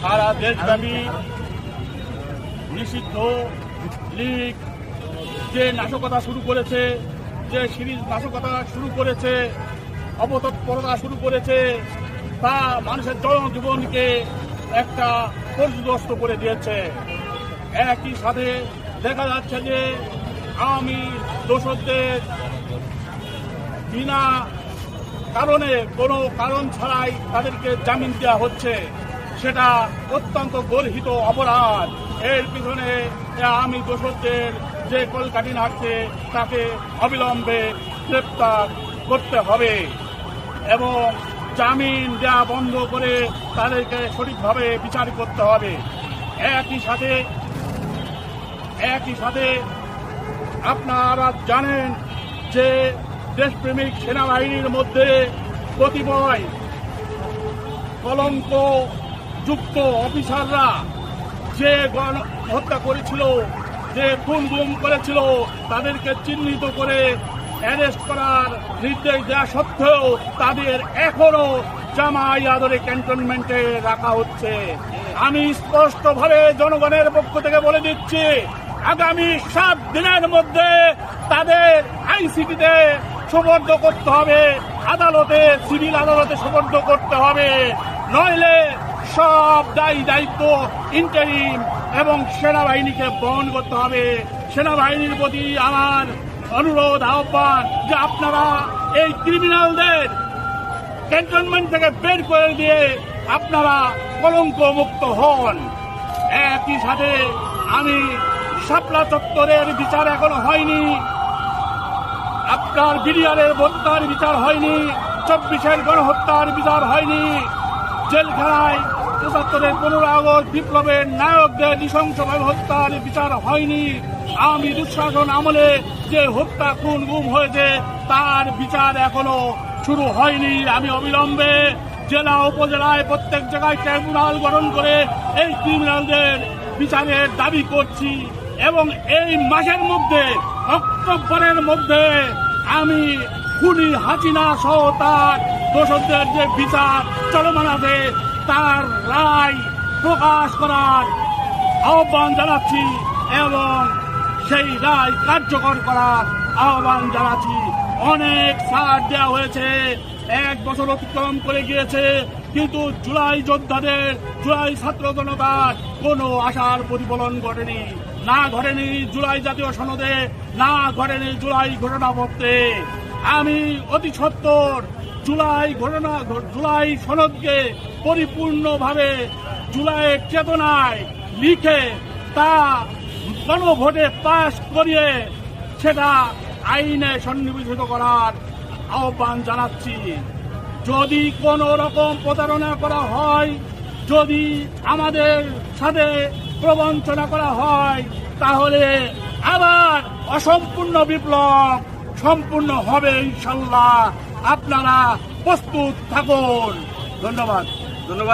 সারা দেশব্যাপী নিষিদ্ধ লীগ যে নাশকতা শুরু করেছে, যে সিরিজ নাশকতা শুরু করেছে অবতৎপরতা শুরু করেছে, তা মানুষের জনজীবনকে একটা পর্যদস্ত করে দিয়েছে। একই সাথে দেখা যাচ্ছে যে আওয়ামী দোষরদের বিনা কারণে কোনো কারণ ছাড়াই তাদেরকে জামিন দেওয়া হচ্ছে। সেটা অত্যন্ত গর্হিত অপরাধ। এর পিছনে আমি দোষরদের যে কলকাঠি নাড়ছে, তাকে অবিলম্বে গ্রেপ্তার করতে হবে এবং জামিন দেওয়া বন্ধ করে তাদেরকে সঠিকভাবে বিচার করতে হবে। একই সাথে একই সাথে আপনারা জানেন যে দেশপ্রেমিক সেনাবাহিনীর মধ্যে কতিপয় কলঙ্ক যুক্ত অফিসাররা যে গণ হত্যা করেছিল, যে খুন গুম করেছিল, তাদেরকে চিহ্নিত করে অ্যারেস্ট করার নির্দেশ দেওয়া সত্ত্বেও তাদের এখনও জামাই আদরে ক্যান্টনমেন্টে রাখা হচ্ছে। আমি স্পষ্টভাবে জনগণের পক্ষ থেকে বলে দিচ্ছি, আগামী সাত দিনের মধ্যে তাদের আইসিটিতে সুবর্দ করতে হবে, আদালতে, সিভিল আদালতে সুবর্দ করতে হবে। নইলে সব দায়ী দায়িত্ব ইন্টারিম এবং সেনাবাহিনীকে বহন করতে হবে। সেনাবাহিনীর প্রতি আমার অনুরোধ, আহ্বান যে আপনারা এই ক্রিমিনালদের ক্যান্টনমেন্ট থেকে বের করে দিয়ে আপনারা কলঙ্ক মুক্ত হন। একই সাথে আমি শাপলা চত্বরের বিচার এখনও হয়নি। আপনার বিডিআরের হত্যার বিচার হয়নি। চব্বিশের গণহত্যার বিচার হয়নি। জেলখানায় পঁচাত্তরের পনেরো আগস্ট বিপ্লবের নায়কদের নৃশংসভাবে হত্যার বিচার হয়নি। আমি দুঃশাসন আমলে যে হত্যা খুন গুম হয়েছে, তার বিচার এখনও শুরু হয়নি। আমি অবিলম্বে জেলা, উপজেলায় প্রত্যেক জায়গায় ট্রাইব্যুনাল গঠন করে এই ক্রিমিনালদের বিচারের দাবি করছি এবং এই মাসের মধ্যে, অক্টোবরের মধ্যে আমি খুনি হাসিনা সহ তার দোষকদের যে বিচার চলমান আছে তার রায় প্রকাশ করার আহ্বান জানাচ্ছি এবং সেই রায় কার্যকর করার আহ্বান জানাচ্ছি। অনেক ছাড় দেওয়া হয়েছে, এক বছর অতিক্রম করে গিয়েছে, কিন্তু জুলাই যোদ্ধাদের, জুলাই ছাত্র জনতার কোনো আশার প্রতিফলন ঘটেনি। না ঘটেনি জুলাই জাতীয় সনদে, না ঘটেনি জুলাই ঘটনাপত্রে। আমি অতি সত্তর জুলাই ঘটনা জুলাই সনদকে পরিপূর্ণভাবে জুলাইয়ের চেতনায় লিখে তা গণভোটে পাশ করিয়ে সেটা আইনে সন্নিবেশিত করার আহ্বান জানাচ্ছি। যদি কোনো রকম প্রতারণা করা হয়, যদি আমাদের সাথে প্রবঞ্চনা করা হয়, তাহলে আবার অসম্পূর্ণ বিপ্লব সম্পূর্ণ হবে ইনশাল্লাহ। আপনারা প্রস্তুত থাকুন। ধন্যবাদ। ধন্যবাদ।